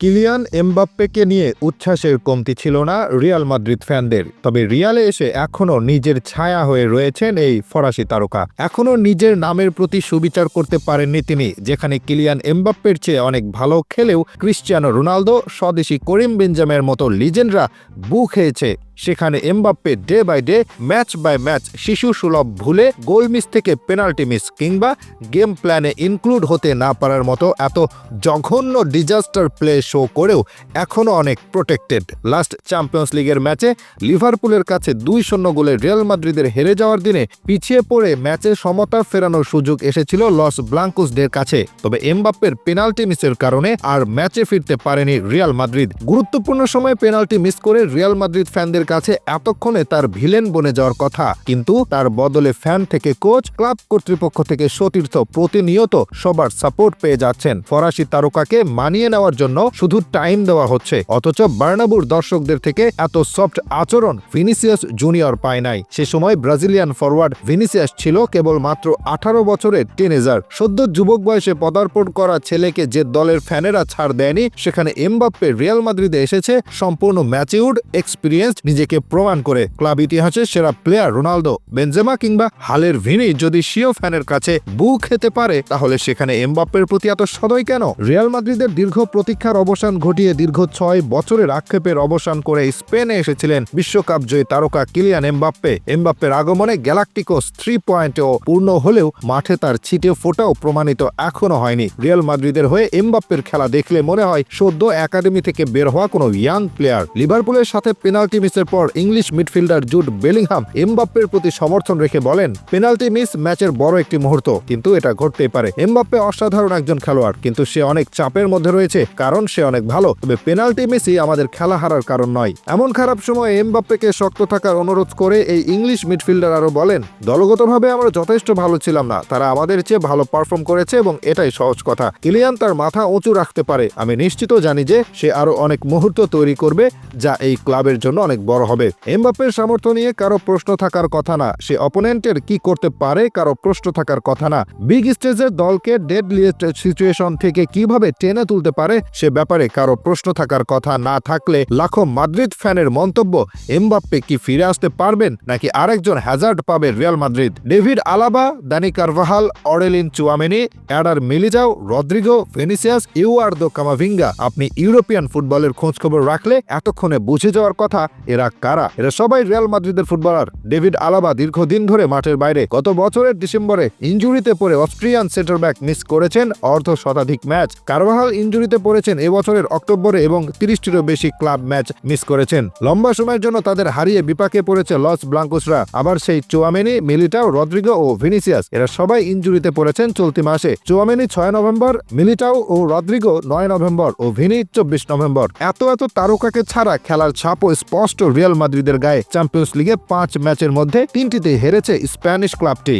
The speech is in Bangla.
কিলিয়ান এমবাপ্পেকে নিয়ে উচ্ছ্বাসের কমতি ছিল না রিয়াল মাদ্রিদ ফ্যানদের। তবে রিয়ালে এসে এখনও নিজের ছায়া হয়ে রয়েছেন এই ফরাসি তারকা। এখনও নিজের নামের প্রতি সুবিচার করতে পারেননি তিনি, যেখানে কিলিয়ান এমবাপ্পের চেয়ে অনেক ভালো খেলেও ক্রিশ্চিয়ানো রোনালদো, স্বদেশি করিম বেঞ্জামের মতো লিজেন্ডরা বু খেয়েছে সেখানে Mbappe day by day, match by match শিশু সুলভ ভুলে গোল মিস থেকে পেনাল্টি মিস কিংবা গেম প্ল্যানে ইনক্লুড হতে না পারার মতো এত জঘন্য ডিজাস্টার প্লে শো করেও এখনও অনেক প্রোটেক্টেড। লাস্ট চ্যাম্পিয়ন্স লিগের ম্যাচে লিভারপুলের কাছে দুই শূন্য গোলে রিয়াল মাদ্রিদের হেরে যাওয়ার দিনে পিছিয়ে পড়ে ম্যাচে সমতা ফেরানোর সুযোগ এসেছিল লস ব্লাঙ্কুসদের কাছে। তবে এমবাপ্পের পেনাল্টি মিসের কারণে আর ম্যাচে ফিরতে পারেনি রিয়াল মাদ্রিদ। গুরুত্বপূর্ণ সময়ে পেনাল্টি মিস করে রিয়াল মাদ্রিদ ফ্যানদের কাছে এতক্ষণে তার ভিলেন বনে যাওয়ার কথা, কিন্তু তার বদলে ফ্যান থেকে কোচ ক্লাব কর্তৃপক্ষ থেকে সতীর্থ প্রতিনিয়ত সবার সাপোর্ট পেয়ে যাচ্ছেন ফরাসি তারকাকে মানিয়ে নেওয়ার জন্য শুধু টাইম দেওয়া হচ্ছে। অথচ বার্নাবুর দর্শকদের থেকে এত সফট আচরণ ভিনিসিয়াস জুনিয়র পায় নাই। সে সময় ব্রাজিলিয়ান ফরওয়ার্ড ভিনিসিয়াস ছিল কেবল মাত্র আঠারো বছরের টিনেজার সদ্য যুবক বয়সে পদার্পণ করা ছেলেকে যে দলের ফ্যানেরা ছাড় দেয়নি, সেখানে এমবাপ্পে রিয়াল মাদ্রিদে এসেছে, সম্পূর্ণ ম্যাচিউড এক্সপিরিয়েন্স নিজেকে প্রমাণ করে ক্লাব ইতিহাসের সেরা প্লেয়ার রোনালদো, বেনজেমা কিংবা হালের ভিনি যদি সিও ফ্যানের কাছে বু খেতে পারে, তাহলে সেখানে এমবাপ্পের প্রতি এত সদয় কেন? রিয়াল মাদ্রিদের দীর্ঘ প্রতীক্ষার অবসান ঘটিয়ে দীর্ঘ ছয় বছরের আক্ষেপের অবসান করে স্পেনে এসেছিলেন বিশ্বকাপ জয়ী তারকা কিলিয়ান এমবাপ্পে। এমবাপ্পের আগমনে গ্যালাক্টিকোস থ্রি পয়েন্টেও পূর্ণ হলেও মাঠে তার ছিটে ফোটাও প্রমাণিত এখনও হয়নি। রিয়াল মাদ্রিদের হয়ে এমবাপ্পের খেলা দেখলে মনে হয় সদ্য একাডেমি থেকে বের হওয়া কোনো ইয়াং প্লেয়ার লিভারপুলের সাথে পেনাল্টি মিসের পর ইংলিশ মিডফিল্ডার জুড বেলিংহাম এমবাপ্পের প্রতি সমর্থন রেখে বলেন, পেনাল্টি মিস ম্যাচের বড় একটি মুহূর্ত। কিন্তু এটা ঘটতেই পারে। এমবাপ্পে অসাধারণ একজন খেলোয়াড়। কিন্তু সে অনেক চাপের মধ্যে রয়েছে, কারণ সে অনেক ভালো। তবে পেনাল্টি মিসই আমাদের খেলা হারার কারণ নয়। এমন খারাপ সময়ে এমবাপ্পেকে শক্ত থাকার অনুরোধ করে এই ইংলিশ মিডফিল্ডার আরও বলেন, দলগতভাবে আমরা যথেষ্ট ভালো ছিলাম না। তারা আমাদের চেয়ে ভালো পারফর্ম করেছে এবং এটাই সহজ কথা। কিলিয়ান তার মাথা উঁচু রাখতে পারে। আমি নিশ্চিত জানি যে সে আরও অনেক মুহূর্ত তৈরি করবে যা এই ক্লাবের জন্য অনেক বড় হবে। এমবাপ্পের সামর্থ্য নিয়ে কারও প্রশ্ন থাকার কথা না। সে অপোনেন্টের কি করতে পারে কারও প্রশ্ন থাকার কথা না। বিগ স্টেজের দলকে ডেড লিস্ট সিচুয়েশন থেকে কীভাবে টেনে তুলতে পারে সে ব্যাপারে কারও প্রশ্ন থাকার কথা না থাকলে লাখো মাদ্রিদ ফ্যানের মন্তব্য, এমবাপ্পে কি ফিরে আসতে পারবেন? নাকি আরেকজন হ্যাজার্ড পাবে Real Madrid? David Alaba, Dani Carvajal, Aurelien Tchouameni, Eder Militao, Rodrygo Vinicius Eduardo Camavinga. আপনি ইউরোপিয়ান ফুটবলের খোঁজখবর রাখলে এতক্ষণে বুঝে যাওয়ার কথা, এরা কারা? এরা সবাই রিয়াল মাদ্রিদের ফুটবলার। ডেভিড আলাবা দীর্ঘদিন ধরে মাঠের বাইরে। গত বছরের ডিসেম্বরে ইঞ্জুরিতে পড়ে অস্ট্রিয়ান সেন্টার ব্যাক মিস করেছেন অর্ধ শতাধিক ম্যাচ। কারভাহাল ইঞ্জুরিতে পড়েছেন এবছরের অক্টোবরে এবং তিরিশটিরও বেশি ক্লাব ম্যাচ মিস করেছেন। লম্বা সময়ের জন্য তাদের হারিয়ে বিপাকে পড়েছে লস ব্লাঙ্কোসরা। আবার সেই চোয়ামেনি, মিলিটাও, রদ্রিগো ও ভিনিসিয়াস, এরা সবাই ইঞ্জুরিতে পড়েছেন চলতি মাসে। চোয়ামেনি ছয় নভেম্বর, মিলিটাও ও রদ্রিগো নয় নভেম্বর ও ভিনি চব্বিশ নভেম্বর। এত এত তারকাকে ছাড়া খেলার ছাপও স্পষ্ট রিয়াল মাদ্রিদের গায়ে চ্যাম্পিয়ন্স লিগে পাঁচ ম্যাচের মধ্যে তিনটিতে হেরেছে স্প্যানিশ ক্লাবটি।